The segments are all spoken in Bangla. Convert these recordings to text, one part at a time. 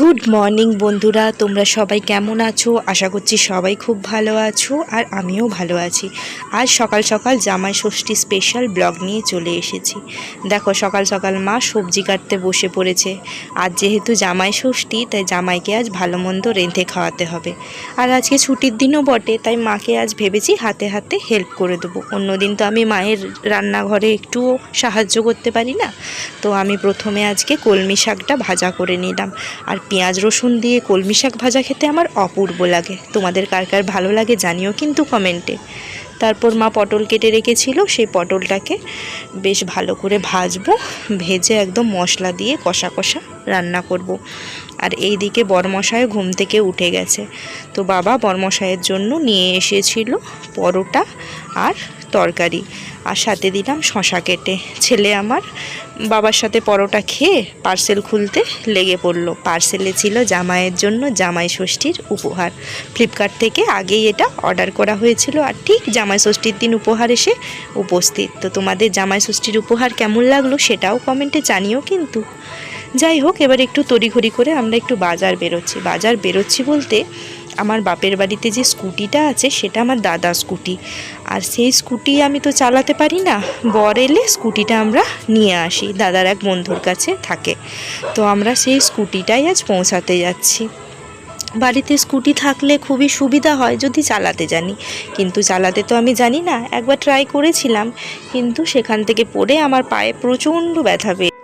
গুড মর্নিং বন্ধুরা। তোমরা সবাই কেমন আছো? আশা করছি সবাই খুব ভালো আছো আর আমিও ভালো আছি। আজ সকাল সকাল জামাই ষষ্ঠী স্পেশাল ব্লগ নিয়ে চলে এসেছি। দেখো, সকাল সকাল মা সবজি কাটতে বসে পড়েছে। আর যেহেতু জামাই ষষ্ঠী, তাই জামাইকে আজ ভালো মন্দ রেঁধে খাওয়াতে হবে। আর আজকে ছুটির দিনও বটে, তাই মাকে আজ ভেবেছি হাতে হাতে হেল্প করে দেবো। অন্যদিন তো আমি মায়ের রান্নাঘরে একটুও সাহায্য করতে পারি না। তো আমি প্রথমে আজকে কলমি শাকটা ভাজা করে নিলাম। আর পেঁয়াজ রসুন দিয়ে কলমি শাক ভাজা খেতে আমার অপূর্ব লাগে। তোমাদের কার কার ভালো লাগে জানিও কিন্তু কমেন্টে। তারপর মা পটল কেটে রেখেছিল, সেই পটলটাকে বেশ ভালো করে ভাজবো, ভেজে একদম মশলা দিয়ে কষা কষা রান্না করব। আর এই দিকে বরমশাই ঘুম থেকে উঠে গেছে। তো বাবা বরমশাইয়ের জন্য নিয়ে এসেছিল পরোটা আর তরকারি। আর সাথে দিলাম শশা কেটে। ছেলে আমার বাবার সাথে পরোটা খেয়ে পার্সেল খুলতে লেগে পড়ল। পার্সেলে ছিল জামাইয়ের জন্য জামাই ষষ্ঠীর উপহার। ফ্লিপকার্ট থেকে আগেই এটা অর্ডার করা হয়েছিল আর ঠিক জামাই ষষ্ঠীর দিন উপহার এসে উপস্থিত। তো তোমাদের জামাই ষষ্ঠীর উপহার কেমন লাগল সেটাও কমেন্টে জানিও কিন্তু। যাই হোক, এবার একটু তড়িঘড়ি করে আমরা একটু বাজার বেরোচ্ছি। বাজার বেরোচ্ছি বলতে আমার বাপের বাড়িতে যে স্কুটিটা আছে, সেটা আমার দাদা স্কুটি। আর সেই স্কুটি আমি তো চালাতে পারি না। বর এলে স্কুটিটা আমরা নিয়ে আসি, দাদার এক বন্ধুর কাছে থাকে। তো আমরা সেই স্কুটিটাই আজ পৌঁছাতে যাচ্ছি। বাড়িতে স্কুটি থাকলে খুবই সুবিধা হয় যদি চালাতে জানি। কিন্তু চালাতে তো আমি জানি না, একবার ট্রাই করেছিলাম। কিন্তু সেখান থেকে পড়ে আমার পায়ে প্রচণ্ড ব্যথা পেয়ে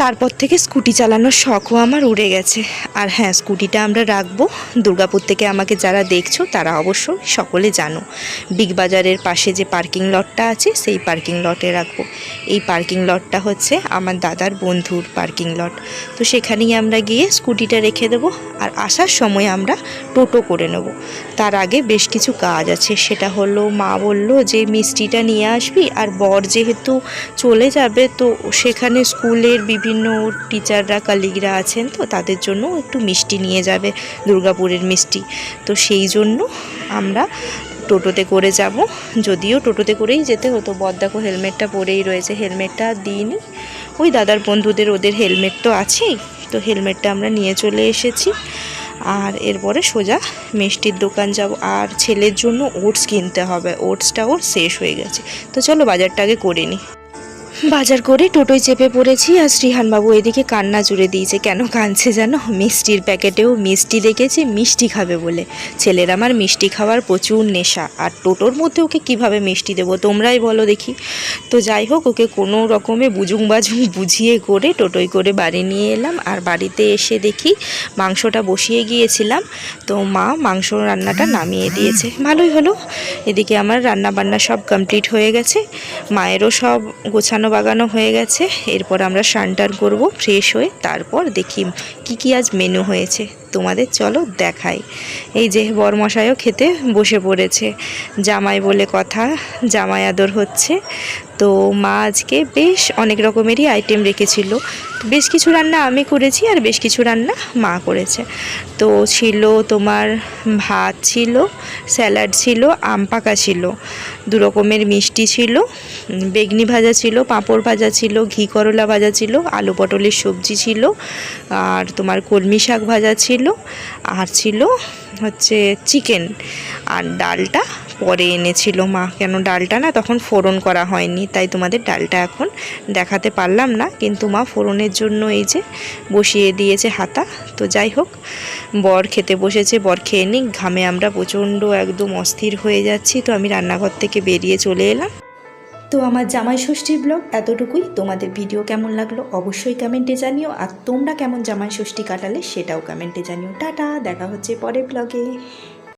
তারপর থেকে স্কুটি চালানোর শখও আমার উড়ে গেছে। আর হ্যাঁ স্কুটিটা আমরা রাখব। দুর্গাপুর থেকে আমাকে যারা দেখছ, তারা অবশ্যই সকলে জানো। বিগ বাজারের পাশে যে পার্কিং লটটা আছে, সেই পার্কিং লটে রাখব। এই পার্কিং লটটা হচ্ছে আমার দাদার বন্ধুর পার্কিং লট। তো সেখানেই আমরা গিয়ে স্কুটিটা রেখে দেবো আর আসার সময় আমরা টোটো করে নেব। তার আগে বেশ কিছু কাজ আছে। সেটা হলো, মা বলল যে মিষ্টিটা নিয়ে আসবি আর বর যেহেতু চলে যাবে, তো সেখানে স্কুলের বিভিন্ন টিচাররা কালিগরা আছেন, তো তাদের জন্য একটু মিষ্টি নিয়ে যাবে, দুর্গাপুরের মিষ্টি। তো সেই জন্য আমরা টোটোতে করে যাব। যদিও টোটোতে করেই যেতে হতো, বর দেখো হেলমেটটা পরেই রয়েছে, হেলমেটটা দিইনি। ওই দাদার বন্ধুদের, ওদের হেলমেট তো আছেই, তো হেলমেটটা আমরা নিয়ে চলে এসেছি। আর এরপরে সোজা মিষ্টির দোকান যাব। আর ছেলের জন্য ওটস কিনতে হবে ওটসটা ওর শেষ হয়ে গেছে। তো চলো বাজারটা আগে করে নিই বাজার করে টোটোয় চেপে পড়েছি আর শ্রীহানবাবু এদিকে কান্না জুড়ে দিয়েছে, কেন কাঁদছে জানো? মিষ্টির প্যাকেটেও মিষ্টি দেখেছে, মিষ্টি খাবে বলে। ছেলের আমার মিষ্টি খাওয়ার প্রচুর নেশা, আর টোটোর মধ্যে ওকে কীভাবে মিষ্টি দেবো তোমরাই বলো দেখি। তো যাই হোক, ওকে কোনো রকমে বুজুং বাজুং বুঝিয়ে করে টোটোয় করে বাড়ি নিয়ে এলাম। আর বাড়িতে এসে দেখি মাংসটা বসিয়ে গিয়েছিলাম। তো মা মাংস রান্নাটা নামিয়ে দিয়েছে। ভালোই হলো। এদিকে আমার রান্না বান্না সব কমপ্লিট হয়ে গেছে। মায়েরও সব গোছানো বাগানো হয়ে গেছে। এরপর আমরা স্নান করব ফ্রেশ হয়ে তারপর দেখি কি কি আজ মেনু হয়েছে। তোমাদের চলো দেখাই। এই যে বরমশাইও খেতে বসে পড়েছে। জামাই বলে কথা, জামাই আদর হচ্ছে। তো মা আজকে বেশ অনেক রকমেরই আইটেম রেখেছিল। বেশ কিছু রান্না আমি করেছি আর বেশ কিছু রান্না মা করেছে। তো ছিল তোমার ভাত ছিল, স্যালাড ছিল, আম পাকা ছিল, দু রকমের মিষ্টি ছিল বেগনি ভাজা ছিল, পাঁপড় ভাজা ছিল, ঘি করলা ভাজা ছিল, আলু পটলের সবজি ছিল, আর তোমার কলমি শাক ভাজা ছিল, আর ছিল হচ্ছে চিকেন আর ডালটা পরে এনেছিল মা। কেন ডালটা না তখন ফোড়ন করা হয়নি, তাই তোমাদের ডালটা এখন দেখাতে পারলাম না। কিন্তু মা ফোড়নের জন্য এই যে বসিয়ে দিয়েছে হাতা। তো যাই হোক, বর খেতে বসেছে, বর খেয়ে নিক। ঘামে আমরা প্রচণ্ড একদম অস্থির হয়ে যাচ্ছি। তো আমি রান্নাঘর থেকে বেরিয়ে চলে এলাম। তো আমার জামাই ষষ্ঠীর ব্লগ এতটুকুই। তোমাদের ভিডিও কেমন লাগল অবশ্যই কমেন্টে জানিও। আর তোমরা কেমন জামাই ষষ্ঠী কাটালে সেটাও কমেন্টে জানিও। টাটা, দেখা হচ্ছে পরের ব্লগে।